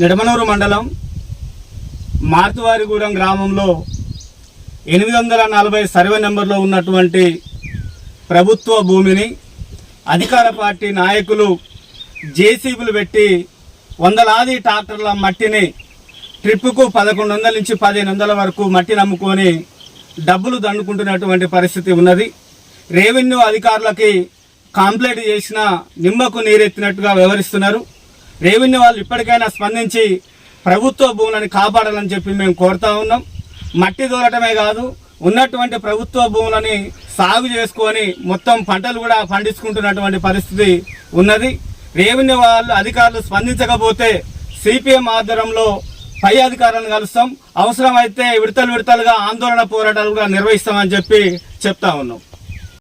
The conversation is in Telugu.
నిడమనూరు మండలం మార్తువారిగూడెం గ్రామంలో ఎనిమిది వందల నలభై సర్వే నెంబర్లో ఉన్నటువంటి ప్రభుత్వ భూమిని అధికార పార్టీ నాయకులు జేసీబీలు పెట్టి వందలాది ట్రాక్టర్ల మట్టిని ట్రిప్పుకు పదకొండు వందల నుంచి పదిహేను వందల వరకు మట్టి నమ్ముకొని డబ్బులు దండుకుంటున్నటువంటి పరిస్థితి ఉన్నది. రెవెన్యూ అధికారులకి కంప్లైంట్ చేసిన నిమ్మకు నీరెత్తినట్టుగా వ్యవహరిస్తున్నారు. రెవెన్యూ వాళ్ళు ఇప్పటికైనా స్పందించి ప్రభుత్వ భూములను కాపాడాలని చెప్పి మేము కోరుతా ఉన్నాం. మట్టి దూరటమే కాదు ఉన్నటువంటి ప్రభుత్వ భూములని సాగు చేసుకొని మొత్తం పంటలు కూడా పండించుకుంటున్నటువంటి పరిస్థితి ఉన్నది. రెవెన్యూ వాళ్ళు అధికారులు స్పందించకపోతే సిపిఎం ఆధ్వర్యంలో పై అధికారులను కలుస్తాం. అవసరమైతే విడతలు విడతలుగా ఆందోళన పోరాటాలు కూడా నిర్వహిస్తామని చెప్పి చెప్తా ఉన్నాం.